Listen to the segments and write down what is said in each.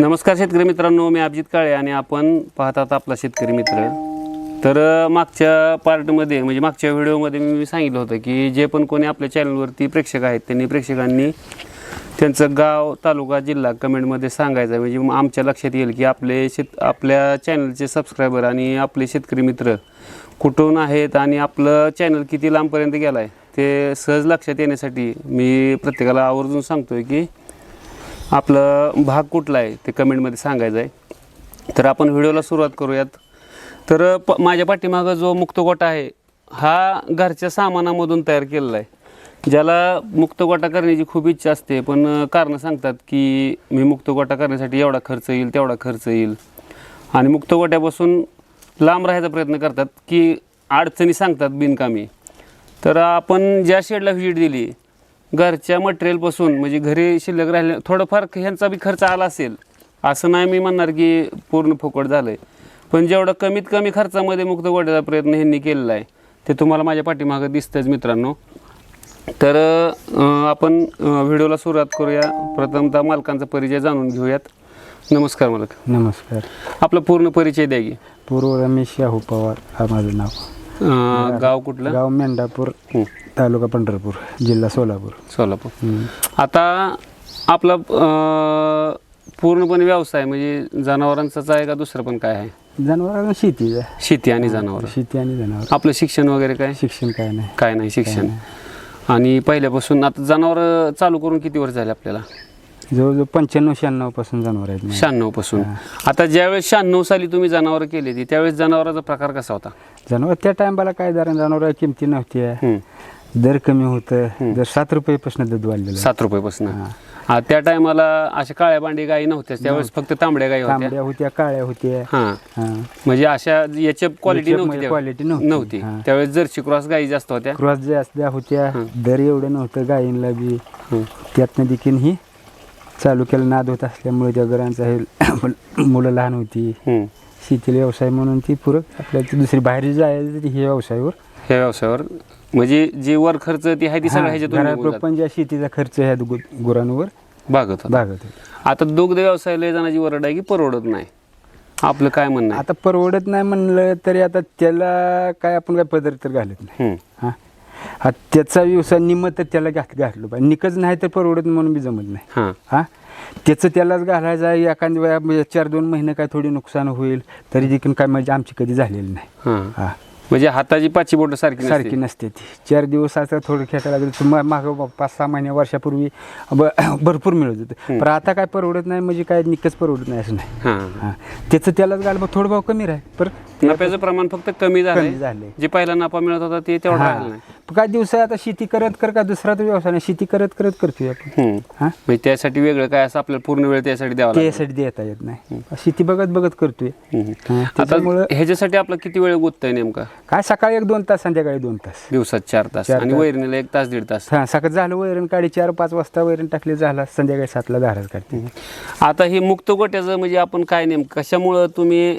नमस्कार शेतकरी मित्रांनो मी अभिजित काळे आणि आपण पाहतात आपला शेतकरी मित्र. तर मागच्या पार्टमध्ये म्हणजे मागच्या व्हिडिओमध्ये मी सांगितलं होतं की जे पण कोणी आपल्या चॅनलवरती प्रेक्षक आहेत त्यांनी प्रेक्षकांनी त्यांचं गाव तालुका जिल्हा कमेंटमध्ये सांगायचं. म्हणजे मग आमच्या लक्षात येईल की आपले शेत आपल्या चॅनलचे सबस्क्रायबर आणि आपले शेतकरी मित्र कुठून आहेत आणि आपलं चॅनल किती लांबपर्यंत गेलं आहे ते सहज लक्षात येण्यासाठी मी प्रत्येकाला आवर्जून सांगतो आहे की आपलं भाग कुठला आहे ते कमेंटमध्ये सांगायचं आहे. तर आपण व्हिडिओला सुरुवात करूयात. तर प माझ्या पाठीमागं जो मुक्तगोटा आहे हा घरच्या सामानामधून तयार केलेला आहे. ज्याला मुक्तगोटा करण्याची खूप इच्छा असते पण कारणं सांगतात की मी मुक्तगोटा करण्यासाठी एवढा खर्च येईल तेवढा खर्च येईल. आणि मुक्तगोट्यापासून लांब राहायचा प्रयत्न करतात की अडचणी सांगतात बिनकामी. तर आपण ज्या शेडला व्हिजिट दिली घरच्या मटेरियलपासून म्हणजे घरी शिल्लक राहिले थोडंफार ह्यांचा बी खर्च आला असेल असं नाही मी म्हणणार की पूर्ण फुकट झालं आहे पण जेवढं कमीत कमी खर्चामध्ये मुक्त गोट्याचा प्रयत्न ह्यांनी केलेला आहे ते तुम्हाला माझ्या पाठीमागं दिसतंच मित्रांनो. तर आपण व्हिडिओला सुरुवात करूया. प्रथमतः मालकांचा परिचय जाणून घेऊयात. नमस्कार मालक. नमस्कार. आपला पूर्ण परिचय द्या की. पूर्व रमेश शाहू पवार हा माझं नाव. अं, गाव कुठलं? गाव मेंढापूर तालुका पंढरपूर जिल्हा सोलापूर. सोलापूर. आता आपला अं, पूर्णपणे व्यवसाय म्हणजे जनावरांचाच आहे का दुसरं पण काय आहे? जनावरांना शेती आहे. शेती आणि जनावर. शेती आणि जनावर. आपलं शिक्षण वगैरे काय? शिक्षण काय नाही. काय नाही शिक्षण. आणि पहिल्यापासून आता जनावर चालू करून किती वर्ष झाले आपल्याला? जवळजवळ पंच्याण्णव शहाण्णवपासून जनावर आहेत माझे. शहाण्णवपासून. आता ज्यावेळेस शहाण्णव साली तुम्ही जनावर केली ती त्यावेळेस जनावराचा प्रकार कसा होता? जनावर त्या टायमाला काय दर जनावर किमती नव्हती हं, दर कमी होतं. दर सात रुपयेपासून दूध वाढलेलं सात रुपयापासून. हा. त्या टायमाला अशा काळ्या बांडी गायी नव्हत्या त्यावेळेस फक्त तांबड्या गायी होत्या. तांबड्या होत्या काळ्या होत्या. हा. म्हणजे अशा याच्या क्वालिटी याच्या नव्हती मध्ये त्यावेळेस. नव्हती. नव्हती. हा. त्यावेळेस जर्सी क्रॉस गायी जास्त होत्या. क्रॉस जास्त होत्या दर एवढं नव्हतं गायींना बी. त्यातनं देखील ही चालू केलं नाद होत असल्यामुळे त्या घरांचा हे मुलं लहान होती हं. शेतीला व्यवसाय म्हणून ती पूरक आपल्याला ती दुसरी बाहेर जायचं तरी हे व्यवसायावर ह्या व्यवसायावर म्हणजे जी वर खर्च ती आहे ती सगळं निघून घरात जातं. पण ज्या शेतीचा खर्च ह्या गु- गुरांवर भागत होता. भागत होता. आता दुग्ध व्यवसाय लय जणांची वरड आहे की परवडत नाही आपलं काय म्हणणं आहे आता परवडत नाही म्हणलं तरी आता त्याला काय आपण काय पदार्थ तर घालत नाही हं. हा त्याचा व्यवसाय निम्म तर त्याला घात घातलं पाहिजे. निकच नाही तर परवडत म्हणून बी जमत नाही. हां. हा? त्याचं त्यालाच घालायचं एखाद्या वेळा म्हणजे चार दोन महिने काय थोडी नुकसान होईल तरी देखील काय म्हणजे आमची कधी झालेली नाही. हां. हा. म्हणजे हाताची पाचशे बोट सारखी सारखी नसते. ती. चार दिवस आता थोडं खेळायला लागलं मागं ब- पाच सहा महिन्या वर्षापूर्वी ब- भरपूर मिळत होतं. पण आता काय परवडत नाही म्हणजे काय निकच परवडत नाही असं नाही. हां. हा. त्याचं त्यालाच घाल मग थोडं भाव कमी राहील पर नफ्याचं प्रमाण फक्त कमी कमी झालंय. जे पहिला नफा मिळत होता ते तेवढा. राहिला नाही. काय दिवस आता शेती करत कर का दुसरा तर व्यवसाय नाही. शेती करत करत करतोय आपण. हा? म्हणजे त्यासाठी वेगळं काय असं आपल्याला पूर्ण वेळ त्यासाठी द्यावा त्यासाठी देता येत नाही. शेती बघत बघत करतोय. हा, आता त्याच्यामुळं ह्याच्यासाठी आपला किती वेळ गुंततंय नेमका? काय सकाळी एक दोन तास संध्याकाळी दोन तास. दिवसात चार तास चार आणि तास. वैरणीला एक तास दीड तास. हा सकाळ झालं वैरण काढी चार पाच वाजता वैरण टाकले झाला. संध्याकाळी सातला धाराच काढते. आता हे मुक्त गोट्याचं म्हणजे आपण काय नेमकं कशामुळं तुम्ही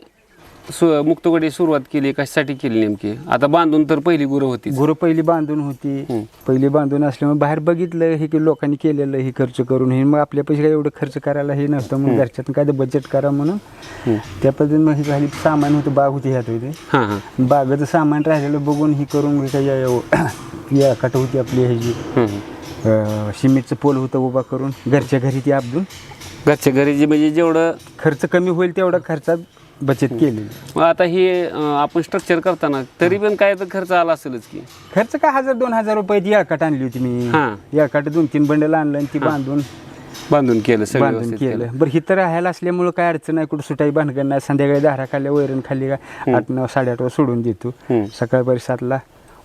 सु मुक्तगोटी सुरुवात केली कशासाठी केली नेमकी? आता बांधून तर पहिली गुरं होती. गुरु पहिली बांधून होती. पहिली बांधून असल्यामुळे बाहेर बघितलं हे की लोकांनी केलेलं हे खर्च करून हे मग आपल्या पैसे काय एवढं खर्च करायला हे नव्हतं. मग घरच्यातून काय बजेट करा म्हणून. त्या पद्धतीने मग ही झाली सामान होतं बाग होती ह्यात होती. बागाचं सामान राहिलेलं बघून ही करून हे काय या- या कट होती आपली ह्याची. सिमेंटचं पोल होतं उभा करून घरच्या घरी ती आपदून घरच्या घरी जे म्हणजे जेवढं खर्च कमी होईल तेवढा खर्चात बचत केलेली. मग आता हे अं, आपण स्ट्रक्चर करताना तरी पण काय तर खर्च आला असेलच की. खर्च काय हजार दोन हजार रुपयाची याकाट आणली होती मी. हां. याकाट दोन तीन बंडल आणलं आणि ती बांधून बांधून केलं सगळं बांधून व्यवस्थित केलं. केलं. बरं हिथं राहायला असल्यामुळं काय अडचण नाही कुठं सुटाई भानगड नाही. संध्याकाळी दारा खाल्ल्या वैरण खाल्ली का आठ नऊ साडेआठ वाजता सोडून देतो. हं. सकाळी सातला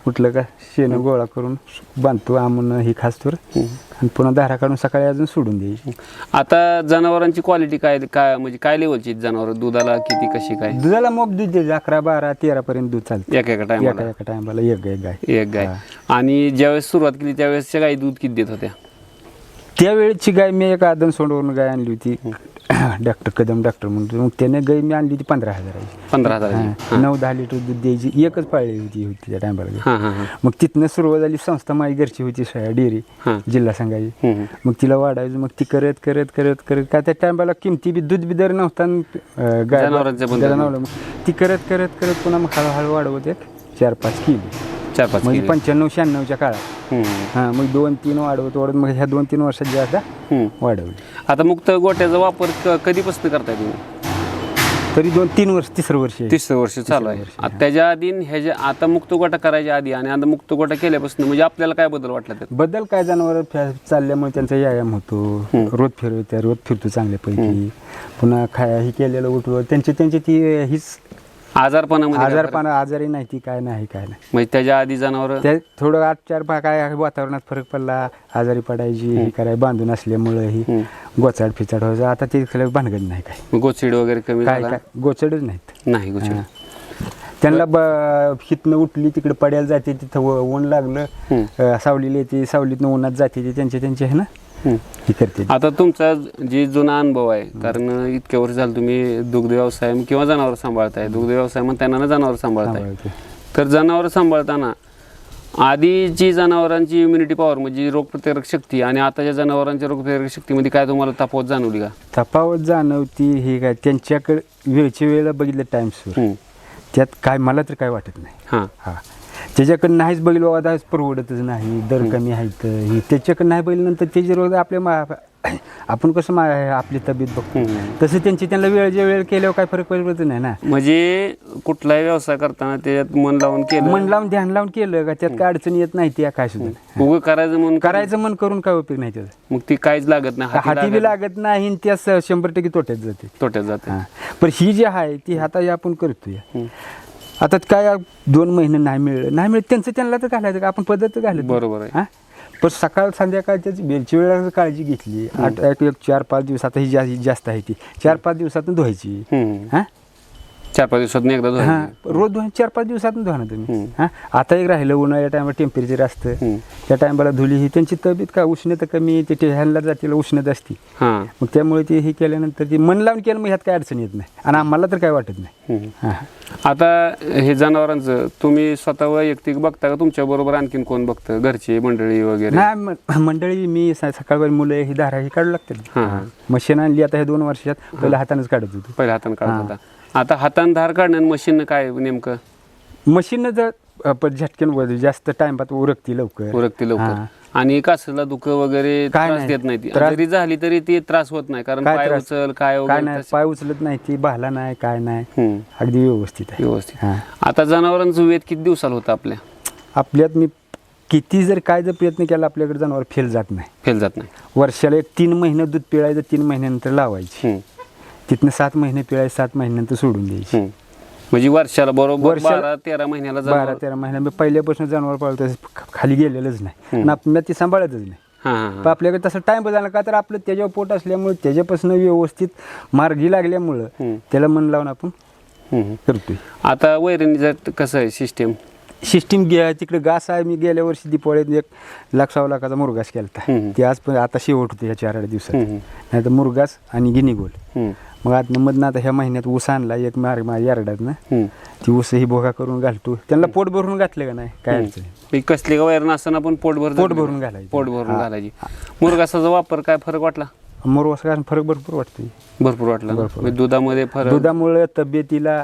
उठलं का? शेण गोळा करून बांधतो आमून ही खासतोर आणि पुन्हा दारा काढून सकाळी अजून सोडून द्यायची. आता जनावरांची क्वालिटी काय काय म्हणजे काय लेवलची जनावर? दुधाला किती कशी काय? दुधाला मोप दूध द्यायचं अकरा बारा तेरा पर्यंत दूध चालतं. एका एका टायमाला एका एका टायमाला एक एक गाय. एक गाय. आणि ज्यावेळेस सुरुवात केली त्यावेळेसच्या गाई दूध किती देत होत्या? त्यावेळेची गाय मी एक आदन सोंडवरून गाय आणली होती. डॉक्टर कदम डॉक्टर म्हणतो मग त्याने गाय मी आणली ती पंधरा हजाराची पंधरा हजार हा, नऊ दहा लिटर दूध द्यायची. एकच पाळली होती होती त्या टायमाला हां हां हां. मग तिथनं सुरुवात झाली. संस्था माझी घरची होती स- डेअरी. हां. जिल्हा संघाची. हम्म. मग तिला वाढायचं. मग ती करत करत करत करत. का त्या टायमाला किमती बी दूध बी दर नव्हता आणि, अं, गाय जनावरांचं पण दर जनावरं मग ती करत करत करत पुन्हा मग हळूहळू वाढवत एक चार पाच किलो. चार पाच म्हणजे किलो. पंच्याण्णव शहाण्णवच्या काळात. हम्म. हां मग दोन तीन वाढवत वाढवत मग ह्या दोन तीन वर्षात जे आता हम्म. वाढवली. आता मुक्त गोट्याचा वापर क- कधीपासून करताय तुम्ही? तरी दोन तीन वर्ष तिसरं वर्ष आहे. तिसरं वर्ष चालू आहे. आता त्याच्या आधी आणि ह्याच्या आता मुक्त गोटा करायच्या आधी आणि आता मुक्त गोटा केल्यापासून म्हणजे आपल्याला काय बदल वाटला त्यात? बदल काय जनावर चालल्यामुळे त्यांचा व्यायाम होतो रोज फिरवत्या रोज फिरतो चांगल्यापैकी. पुन्हा खाया ही केलेलं उठवत त्यांची त्यांची ती हीच आजारपणामध्ये काय आजार नाही ती काय नाही काय नाही. म्हणजे त्याच्या आधी जनावर त्या थोडं आठ चार पा काय वातावरणात फरक पडला आजारी पडायची ही कराय बांधून असल्यामुळं ही गोचाड फिचाड व्हायचं आता ते खरं भानगड नाही काय. गोचिड वगैरे कमी काय झाला? काय? गोचडच नाहीत. नाही गोचिड. त्यांना ब हितनं उठली तिकडे पड्याला जाते तिथं व- ऊन लागलं. अं, सावलीला येते सावलीतनं उन्हात जाते ते त्यांचे त्यांचे आहे ना. हे करते आता तुमचा जे जुना अनुभव आहे कारण इतक्या वर्ष झालं तुम्ही दुग्ध व्यवसाय किंवा जनावर सांभाळताय. दुग्ध व्यवसाय म्हणताना जनावर सांभाळताय. सांभाळते. तर जनावर सांभाळताना आधीची जनावरांची इम्युनिटी पॉवर म्हणजे रोगप्रतिकारक शक्ती आणि आताच्या जनावरांच्या रोगप्रतिकारक शक्तीमध्ये काय तुम्हाला तफावत जाणवली का? तफावत जाणवती हे काय त्यांच्याकडे वेळच्या वेळेला बघितलं टाइम सुरू हम्म. त्यात काय मला तर काय वाटत नाही. हां. हा. त्याच्याकडे नाहीच बघितलं बाबा आज परवडतच नाही दर कमी आहेत. ही त्याच्याकडे नाही बघितल्यानंतर त्याचे रोग आपल्या मा आपण कसं मा आपली तब्येत बघतो. तसं त्यांची त्यांना वेळच्या वेळ केल्यावर काय फरक पडत नाही ना. म्हणजे कुठलाही व्यवसाय करताना त्याच्यात मन लावून केलं. मन लावून ध्यान लावून केलं का त्यात काय अडचण येत नाही त्या काय सुद्धा उगं करायचं म्हणून करायचं मन करून काय उपयोग नाही त्याचा. मग ती काहीच लागत नाही हाती बी लागत- नाही आणि त्या शंभर टक्के तोट्यात जाते. तोट्यात जाते. पण ही जी आहे ती आता आपण करतोय. आता काय दोन महिने नाही मिळलं. नाही मिळत त्यांचं त्यांना तर घालायचं का? आपण पद्धत घालत बरोबर आहे. हा? पण सकाळ संध्याकाळ त्याची बेलची वेळा काळजी घेतली. आठ एक चार पाच दिवस आता ही जास्त आहे ती. चार पाच दिवसातून धुवायची. हा? चार पाच दिवसात एकदा हा धुवायची. रोज धुवा चार पाच दिवसातून धुवा ना तुम्ही. हा आता एक राहिलं उन्हाळ्या टायमाला टेम्परेचर असतं. त्या टायमाला धुली ही त्यांची तब्येत काय उष्णता कमी ते ते ह्यांना जातीला उष्णता असते. हां. मग त्यामुळे ते हे केल्यानंतर ते मन लावून केलं मग ह्यात काय अडचण येत नाही. आणि आम्हाला तर काय वाटत नाही. हम्म. हा. आता हे जनावरांचं तुम्ही स्वतः वैयक्तिक बघता का? तुमच्या बरोबर आणखीन कोण बघतं? घरची मंडळी वगैरे? नाही म- मंडळी मी स- सकाळवर मुलं ही धारा ही काढू लागतील हां हां. मशीन आणली आता हे दोन वर्षात पहिल्या हातानेच काढत होतो. पहिल्या हातानं काढत होता. आता हातानं धार काढणं आणि मशीननं काय नेमकं मशीन जर अ, झटकन वर जास्त टाइमात उरकती लवकर उरकते लवकर हां. आणि कासला दुखं वगैरे काय त्रास नाही. देत नाही ती. त्रास- जरी झाली तरी ती त्रास होत नाही कारण काय पाय त्रास? उचल काय काय वगैरे नाही तसं- पाय उचलत नाही ती भाला नाही काय नाही हम्म. अगदी व्यवस्थित आहे व्यवस्थित हां आता जनावरांचं वेद किती दिवसाला होतं आपल्या आपल्यात मी किती जर काय जर प्रयत्न केला आपल्याकडे जनावर फेल जात नाही फेल जात नाही वर्षाला एक तीन महिने दूध पिळायचं तीन महिन्यानंतर लावायची हम्म. तिथनं सात महिने पिळायचं सात महिन्यानंतर सोडून द्यायची. म्हणजे वर्षाला बरोबर वर्षाला- बारा तेरा महिन्याला बारा तेरा महिन्या मी पहिल्यापासून जनावर पाळतो खाली गेलेलंच नाही. आणि आपण ती सांभाळतच नाही. हां हां पण आपल्याकडे तसं टाइम बदलला का तर आपलं त्याच्यावर पोट असल्यामुळे त्याच्यापासून व्यवस्थित मार्गी लागल्यामुळं. त्याला मन लावून आपण. करतोय. आता वैरणीचं कसं आहे सिस्टीम सिस्टीम गे तिकडे घास आहे. मी गेल्या वर्षी दिपावळीत एक लाख सहा लाखाचा मुरगास केला हम्म. ते आज पण आता शेवट होते ह्या चार आठ दिवसात. नाही तर मुरगास आणि गिनीगोल. मग आतनं मधनं आता ह्या महिन्यात ऊस आणला एक मार्ग माझ्या यार्डातनं ती ऊस ही भोगा करून घालतो. त्यांना पोट भरून घातलं का नाही? काय अडचण. कसली का वैरण असताना पण पोट भर पोट भरून घालायचं. पोट भरून. घालायची. मुरगासाचा वापर काय फरक वाटला? मुरगास फरक भरपूर वाटतोय. भरपूर वाटला? भरपूर. म्हणजे दुधामध्ये फरक दुधामुळे तब्येतीला.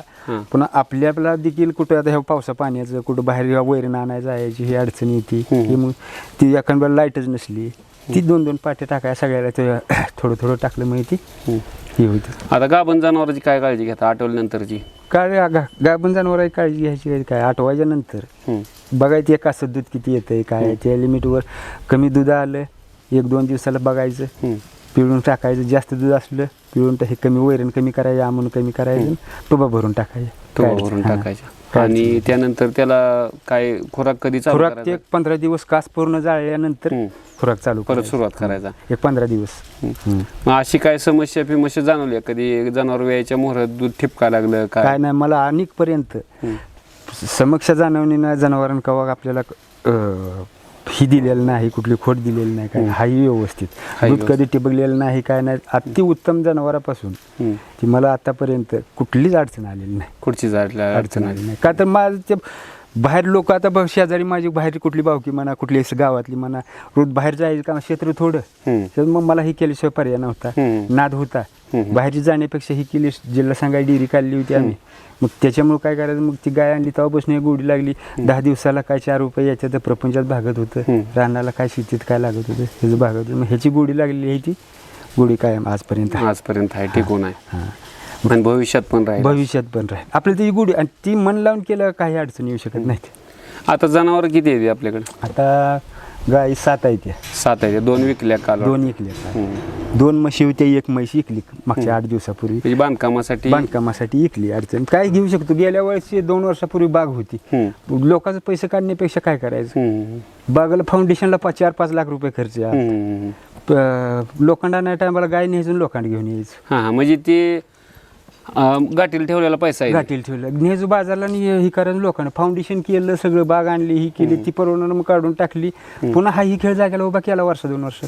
पुन्हा आपल्याला देखील कुठं आता ह्या पावसा पाण्याचं कुठं बाहेर वैरण आणायला जायची ही अडचण येते मग ती एखाद्या लाईटच नसली. ती दोन दोन पाट्या टाकाय सगळ्याला थोडं थोडं टाकलं मग ती हम्म. ही होती आता गाभण जनावरांची काय काळजी घेता आठवल्यानंतरची काय गाभण जनावर काळजी घ्यायची काय- आठवायच्या नंतर. बघायचं एक दूध किती येतंय काय. त्या लिमिटवर कमी दूध आलं एक दोन दिवसाला बघायचं. पिळून टाकायचं जास्त दूध असलं पिळून हे कमी वैरण कमी करायचं आमून कमी करायचं टोबा भरून टाकायचं काय भरून. टाकायचा काय आणि त्यानंतर त्याला काय खुराक कधी चालू खुराक ते करायचा? एक पंधरा दिवस कास पूर्ण जाळल्यानंतर हम्म. खुराक चालू परत करायचा. सुरुवात करायचा एक पंधरा दिवस हम्म. मग अशी काय समस्या फिमस्या जाणवली आहे? कधी जनावर वेळेच्या मोहरात दूध ठिपका लागलं काय काय नाही मला अनेक पर्यंत. समक्ष जाणवणीनं जनावरांना कवा आपल्याला अं, ही दिलेलं नाही कुठली खोट दिलेली नाही काय हाही व्यवस्थित. हाही दूध कधी टिबकलेलं नाही काय नाही अति उत्तम जनावरापासून हम्म. ती मला आतापर्यंत कुठलीच अडचण आलेली नाही. जायला अडचण आली नाही. का तर माझं ते बाहेर लोक आता बघ शेजारी माझी बाहेर कुठली बावकी म्हणा कुठली असं गावातली म्हणा रोज बाहेर जायचं का क्षेत्र थोडं. हम्म. तर मग मला ही केल्याशिवाय पर्याय नव्हता. हम्म. नाद होता. हम्म. बाहेरची जाण्यापेक्षा ही केली जिल्हा सांगाय डेअरी काढली होती आम्ही. मग त्याच्यामुळे काय करायचं? मग ती गाय आणली तेव्हापासून एक गोडी लागली. दहा दिवसाला काय चार रुपये याच्यात प्रपंचात भागत होतं. रानाला काय शेतीत काय लागत होतं ह्याचं भागत होतं. मग ह्याची गोडी लागलेली आहे ती. गोडी कायम आजपर्यंत आहे. आजपर्यंत आहे टिकून आहे. हां. पण भविष्यात पण राहील. भविष्यात पण राहील. आपल्याला ती गुढी आणि ती मन लावून केलं काही अडचण येऊ शकत नाहीत. आता जनावर किती आहेत आपल्याकडे? आता गाई सात आहेत त्या सात आहेत दोन विकल्या काल दोन हम्म. दोन म्हशी होत्या एक म्हशी इकली मागच्या आठ दिवसापूर्वी. म्हणजे बांधकामासाठी बांधकामासाठी इकली अडचण. काय घेऊ शकतो? गेल्या वर्षी दोन वर्षापूर्वी बाग होती. लोकांचं पैसे काढण्यापेक्षा काय करायचं. बागाला फाउंडेशनला पाच चार पाच लाख रुपये खर्च लोखंडा नाही टायमाला गाय न्यायचं लोखंड घेऊन यायचं. हा म्हणजे ते गाठीला ठेवलेला पैसा आहे. गाठील ठेवलं न्यायचं बाजारला आणि हे करायचं लोखंड. फाउंडेशन केलं सगळं बाग आणली ही केली ती परवडून मग काढून टाकली. पुन्हा हा ही खेळ जागेला उभा केला वर्ष. दोन वर्ष.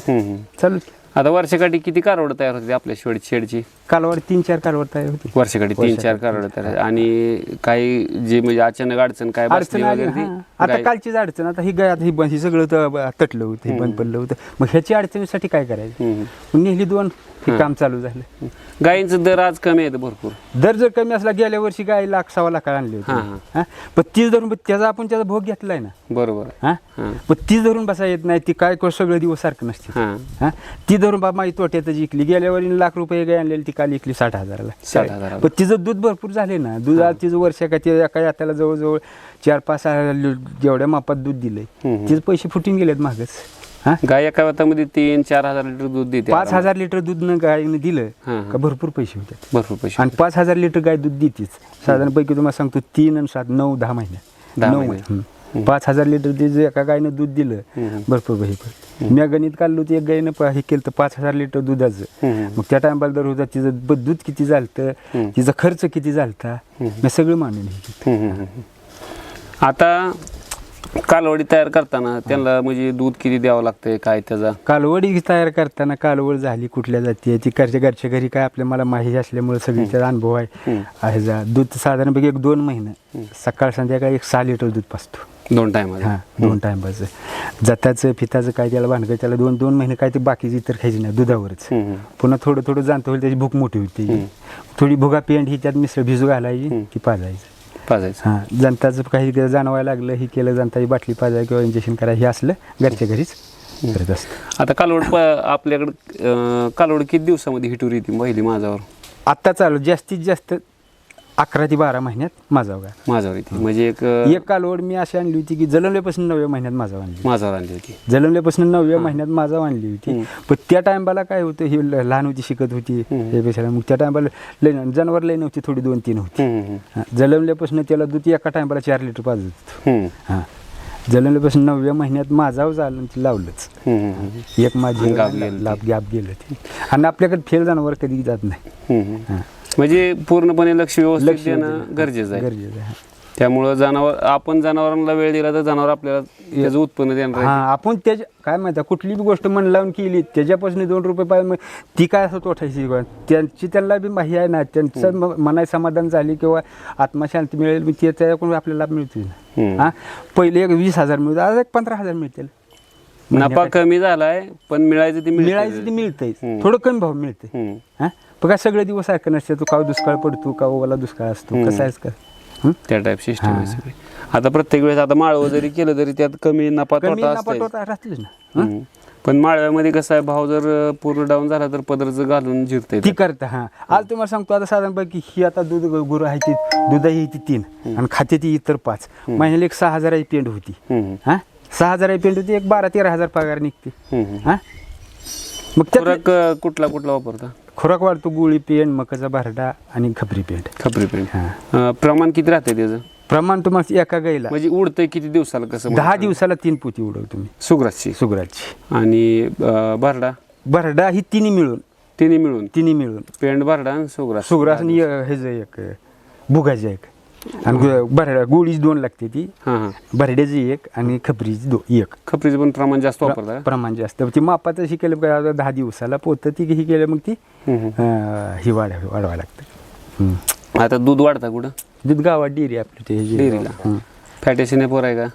चालू. आता वर्षाकाठी किती कारवड तयार होते आपल्या शेड शेडची? कालवाड तीन चार कालवाड तयार होती. वर्षाकाठी तीन चार कारवड तयार आणि काही जे म्हणजे अचानक अडचण काय अडचण बसली आली वगैरे ती? हां. आता गाय- कालचीच अडचण. आता ही गाय आता ही बंद ही सगळं तर ब- तटलं होतं हे बंद पडलं होतं. मग ह्याची अडचणीसाठी काय करायचं? हम्म. मग नेली दोन हे काम चालू झालं. गायींचं दर आज कमी आहे भरपूर. दर जर कमी असला गेल्या वर्षी गाय लाख सव्वा लाख आणली हां, होती हां? पण तीच धरून त्याचा आपण त्याचा भोग घेतलाय ना. बरोबर. हा. हां. पण तीच धरून बसा येत नाही ती काय कर सगळं दिवस सारखं नसते. हां. हा. ती धरून बाबा माझी तोट्यात जिंकली गेल्या लाख रुपये गाय आणलेली ती काल इकली साठ हजाराला. साठ हजाराला. पण तिचं दूध भरपूर झाले ना. दूध आज तिचं वर्ष काय ते एका यात्याला जवळजवळ चार पाच सहा लि- जेवढ्या मापात दूध दिलंय. हम्म. तिचे पैसे फुटून गेलेत मागच. हा? गाय एका वातामध्ये तीन चार हजार लिटर दूध देते पाच हजार लिटर दूध न गायनं दिलं हां, का भरपूर पैसे होतात भरपूर पैसे आणि पाच हजार लिटर गाय दूध देतेच. साधारणपैकी तुम्हाला सांगतो तीन आणि सात नऊ दहा महिन्यात दहा नऊ महिने. हम्म. पाच हजार लिटर ते जे एका गायनं दूध दिलं. भरपूर पैसे पडले मी गणित काढलो होती एक गायनं प- हे केलं तर पाच हजार लिटर दुधाचं. मग त्या टायमाला दर होता तिचं ब- दूध किती झालतं. तिचा खर्च किती झालता मी सगळं मानून हे केलं. हम्म, हम्म, हम्म. आता कालवडी तयार करताना त्यांना म्हणजे दूध किती द्यावं लागतंय काय त्याचा कालवडी तयार करताना कालवड झाली कुठल्या जाती ती घरच्या घरच्या घरी काय आपल्या मला माहिती असल्यामुळे सगळी त्याचा अनुभव आहे. आहे जा दूध साधारणपैकी एक दोन महिने सकाळ संध्याकाळी एक सहा लिटर दूध पाचतो दोन टाइम हां दोन टायमाचं जाताचं फिताचं काय त्याला भांडगं त्याला दोन दोन महिने काय ते बाकीची इतर खायची नाही दुधावरच. पुन्हा थोडं थोडं जाणतं होईल त्याची भूक मोठी होती. थोडी भुगा पेंड ही त्यात मिसळ भिजू घालायची ती पाजायची. पाजायचं. हां जनताचं काही जाणवायला लागलं ही केलं जनताची बाटली पाजाय किंवा इंजेक्शन करा हे असलं घरच्या घरीच करत असतं आता कालवड प- आपल्याकडे कालवड किती दिवसामध्ये हिटूर येते पहिली माझ्यावर? आत्ता चालू जास्तीत जास्त अकरा ते बारा महिन्यात माझा बघा माझ्यावर येते. म्हणजे एक अं, एक कालवड मी अशी आणली होती की जलमल्यापासून नवव्या महिन्यात माझा आणली माझ्यावर आणली होती. जलमल्यापासून नवव्या महिन्यात माझा आणली होती. पण त्या टायमाला काय होतं ही ल- लहान होती शिकत होती हे पेशाला मग त्या टायमाला लय जनावर लय नव्हती थोडी दोन तीन होती. हम्म, हम्म, हां, जलमल्यापासून त्याला दूध एका टायमाला चार लिटर पाजत होतो. हम्म, हां. जलमल्यापासून नवव्या महिन्यात माझाव झालं आणि ते लावलंच. हम्म, हम्म, एक माझी गेलं. लाभ गॅप गेलं ते आणि आपल्याकडे फेल जनावर कधी जात नाही. हम्म, हम्म. हां. म्हणजे पूर्णपणे लक्ष व्यवस्थित लक्ष देणं देणं. गरजेचं आहे गरजेचं आहे त्यामुळं जनावर आपण जनावरांना वेळ दिला तर जनावर आपल्याला त्याचं उत्पन्न देणार आहे. हा आपण त्याच्या काय माहिती कुठली बी गोष्ट मन लावून केली त्याच्यापासून दोन रुपये पाहिजे मग ती काय असं तोठायची. त्यांची त्यांना बी माही आहे ना त्यांचं म- मनाई समाधान झाली किंवा आत्मशांती मिळेल मी ते त्याच्याकडून आपल्याला मिळतील हम्म. हा पहिले एक वीस हजार मिळते आज एक पंधरा हजार मिळतील नफा कमी झालाय पण मिळायचं ते. मिळायचं ते मिळतंय हम्म. थोडं कमी भाव मिळते हम्म. हा काय सगळे दिवस सारखं नसते. तू का दुष्काळ पडतो का ओला दुष्काळ असतो कसं आहेस का हं? त्या टाईप सिस्टम आहे हां. सगळी. आता प्रत्येक वेळेस आता माळव जरी केलं तरी त्यात कमी नफा कमी तोटा नफा ना. हम्म. पण माळव्यामध्ये कसं आहे भाव जर अं, पूर्ण डाऊन झाला तर पदरचं घालून जिरते ती करता हा. आज तुम्हाला सांगतो आता साधारणपैकी ही आता दूध गुरु आहे ती दूध आहे ती तीन आणि खाते ती इतर पाच. महिन्याला एक सहा हजाराची पेंड होती. हा? सहा हजाराची पेंड होती एक बारा तेरा हजार पगार निघते. हा? मग त्यात अं, कुठला कुठला वापरता? खुराक वाढतो गुळी पेंड मकाचा भरडा आणि खपरी पेंड खपरी हा. प्रमाण किती राहते त्याचं? प्रमाण तुम्हाला एका गाईला. म्हणजे उडतंय किती दिवसाला कसं दहा? दिवसाला तीन पोती उडव तुम्ही. सुग्रासची. सुगराची आणि अं, भरडा? भरडा ही तिन्ही मिळून. तिन्ही मिळून. तिन्ही मिळून. पेंड भरडा आणि सुग्रास. सुग्रास आणि हे जे एक भुगाचे एक. आणि भर गोळीच दोन लागते ती. हां हां. एक आणि खपरीची दो एक. खपरीचं पण प्रमाण जास्त वापरता का? प्रमाण जास्त. ती मापाचं ही केलं का दहा दिवसाला पोतं ती ही केलं मग ती. अं, ही वाढ वाढवायला लागतं. हम्म. आता दूध वाढता कुठं? दूध गावात डेअरी आपली ते. डेअरीला. फॅटेशन पोर आहे का?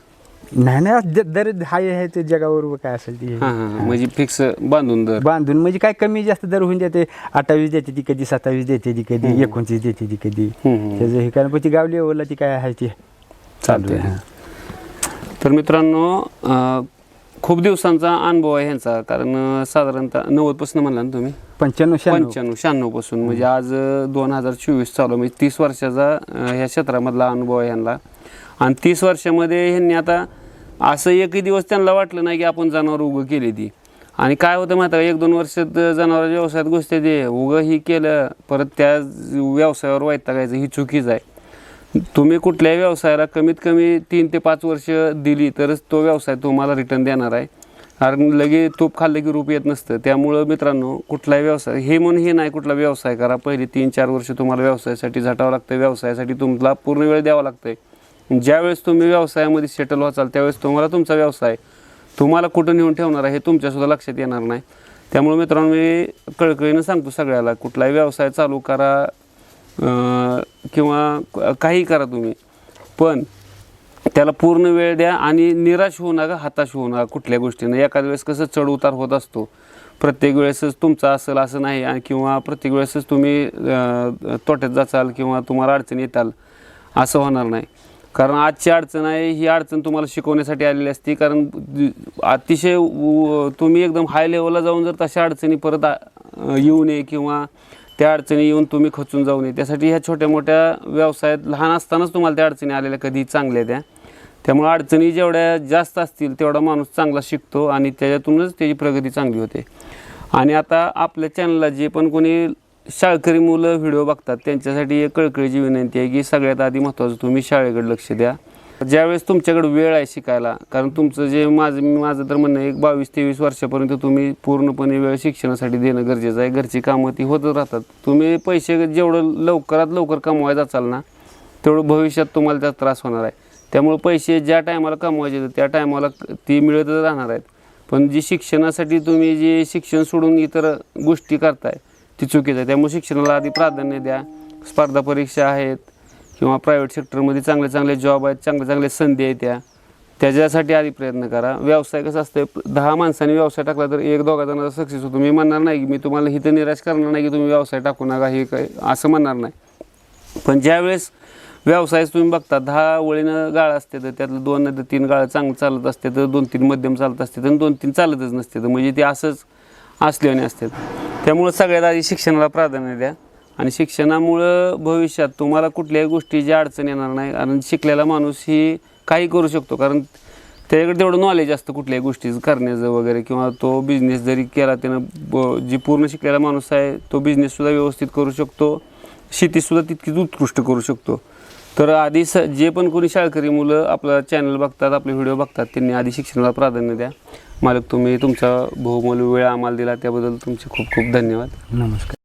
नाही नाही दर हाय आहे ते जगावर काय असेल ते. हां हां हां. म्हणजे फिक्स बांधून दर. बांधून म्हणजे काय कमी जास्त दर होऊन जाते. अठ्ठावीस देते ती कधी सत्तावीस देते ती कधी एकोणतीस देते ती कधी. हम्म, हम्म. त्याचं हे कारण पण ती गाव लेवलला ती काय आहे ती. चालू चालतंय. आहे. हां. तर मित्रांनो अं, खूप दिवसांचा अनुभव आहे ह्यांचा. कारण अं, साधारणतः नव्वदपासून म्हणला ना तुम्ही? पंच्याण्णव शहाण्णव. पंच्याण्णव शहाण्णवपासून. म्हणजे आज दोन हजार चोवीस चालू. आहे. म्हणजे तीस वर्षाचा अं, ह्या क्षेत्रामधला अनुभव आहे ह्यांना. आणि तीस वर्षामध्ये ह्यांनी आता असं एकही दिवस त्यांना वाटलं नाही की आपण जनावर उगं केली ती. आणि काय होतं माहिती एक दोन वर्षात जनावर व्यवसायात गोष्टी ते. उगं ही केलं परत त्या व्यवसायावर वैतागायचं. ही चुकीच आहे. तुम्ही कुठल्याही व्यवसायाला कमीत कमी तीन ते पाच वर्ष दिली तरच तो व्यवसाय तुम्हाला रिटर्न देणार आहे. कारण लगे तूप खाल्लं की रूप येत नसतं. त्यामुळं मित्रांनो कुठलाही व्यवसाय हे म्हणून हे नाही कुठला व्यवसाय करा. पहिले तीन चार वर्ष तुम्हाला व्यवसायासाठी झटावं लागतं व्यवसायासाठी तुम्हाला पूर्ण वेळ द्यावा लागतंय. ज्यावेळेस तुम्ही व्यवसायामध्ये सेटल व्हाचाल त्यावेळेस तुम्हाला तुमचा व्यवसाय तुम्हाला कुठं नेऊन ठेवणार आहे हे तुमच्यासुद्धा लक्षात येणार नाही. त्यामुळे मित्रांनो मी कळकळीनं सांगतो सगळ्याला कुठलाही व्यवसाय चालू करा किंवा काही करा तुम्ही. पण त्याला पूर्ण वेळ द्या आणि निराश होऊ नका हताश होऊ नका कुठल्या गोष्टीनं. एखाद्या वेळेस कसं चढ उतार होत असतो. प्रत्येक वेळेसच तुमचं असेल असं नाही. आणि किंवा प्रत्येक वेळेसच तुम्ही तोट्यात जाचाल किंवा तुम्हाला अडचण येताल असं होणार नाही. कारण आजची अडचण आहे ही अडचण तुम्हाला शिकवण्यासाठी आलेली असते. कारण अतिशय तुम्ही एकदम हाय लेवलला जाऊन जर तशा अडचणी परत येऊ नये किंवा त्या अडचणी येऊन तुम्ही खचून जाऊ नये. त्यासाठी ह्या छोट्या मोठ्या व्यवसायात लहान असतानाच तुम्हाला त्या अडचणी आलेल्या कधी चांगल्या त्या. त्यामुळे अडचणी जेवढ्या जास्त असतील तेवढा माणूस चांगला शिकतो आणि त्याच्यातूनच त्याची प्रगती चांगली होते. आणि आता आपल्या चॅनलला जे पण कोणी शाळकरी मुलं व्हिडिओ बघतात त्यांच्यासाठी एक कळकळीची विनंती आहे की सगळ्यात आधी महत्त्वाचं तुम्ही शाळेकडे लक्ष द्या. ज्यावेळेस तुमच्याकडे वेळ आहे शिकायला कारण तुमचं जे माझं मी माझं तर म्हणणं आहे एक बावीस तेवीस वर्षापर्यंत तुम्ही पूर्णपणे वेळ शिक्षणासाठी देणं गरजेचं आहे. घरची कामं ती होतच राहतात. तुम्ही पैसे जेवढं लवकरात लवकर कमवायचा असाल ना तेवढं भविष्यात तुम्हाला त्याचा त्रास होणार आहे. त्यामुळे पैसे ज्या टायमाला कमवायचे त्या टायमाला ती मिळतच राहणार आहेत. पण जी शिक्षणासाठी तुम्ही जे शिक्षण सोडून इतर गोष्टी करताय ती चुकीचं आहे. त्यामुळे शिक्षणाला आधी प्राधान्य द्या. स्पर्धा परीक्षा आहेत किंवा प्रायव्हेट सेक्टरमध्ये चांगले चांगले जॉब आहेत चांगले चांगले संधी आहेत त्या. त्याच्यासाठी आधी प्रयत्न करा. व्यवसाय कसं असतं दहा माणसांनी व्यवसाय टाकला तर एक दोघा जणांचा सक्सेस होतो. मी म्हणणार नाही की मी तुम्हाला हिथं निराश करणार नाही की तुम्ही व्यवसाय टाकू नका हे काय? असं म्हणणार नाही. पण ज्यावेळेस व्यवसाय तुम्ही बघता दहा ओळीनं गाळ असते तर त्यातलं दोन तीन गाळं चांगलं चालत असते तर दोन तीन मध्यम चालत असते तर दोन तीन चालतच नसते तर म्हणजे ते असंच असल्याने असतात त्यामुळं सगळ्यात आधी शिक्षणाला प्राधान्य द्या. आणि शिक्षणामुळं भविष्यात तुम्हाला कुठल्याही गोष्टीची अडचण येणार नाही. कारण शिकलेला माणूस ही काही करू शकतो. कारण त्याच्याकडे तेवढं नॉलेज असतं कुठल्याही गोष्टी करण्याचं वगैरे. किंवा तो बिझनेस जरी केला त्यानं ब- जी पूर्ण शिकलेला माणूस आहे तो बिझनेससुद्धा व्यवस्थित करू शकतो. शेतीसुद्धा तितकीच उत्कृष्ट करू शकतो. तर आधी स जे पण कोणी शाळकरी मुलं आपलं चॅनल बघतात आपले व्हिडिओ बघतात त्यांनी आधी शिक्षणाला प्राधान्य द्या. मालक तुम्ही तुमचा बहुमूल्य वेळ आम्हाला दिला त्याबद्दल तुमचे खूप खूप धन्यवाद. नमस्कार.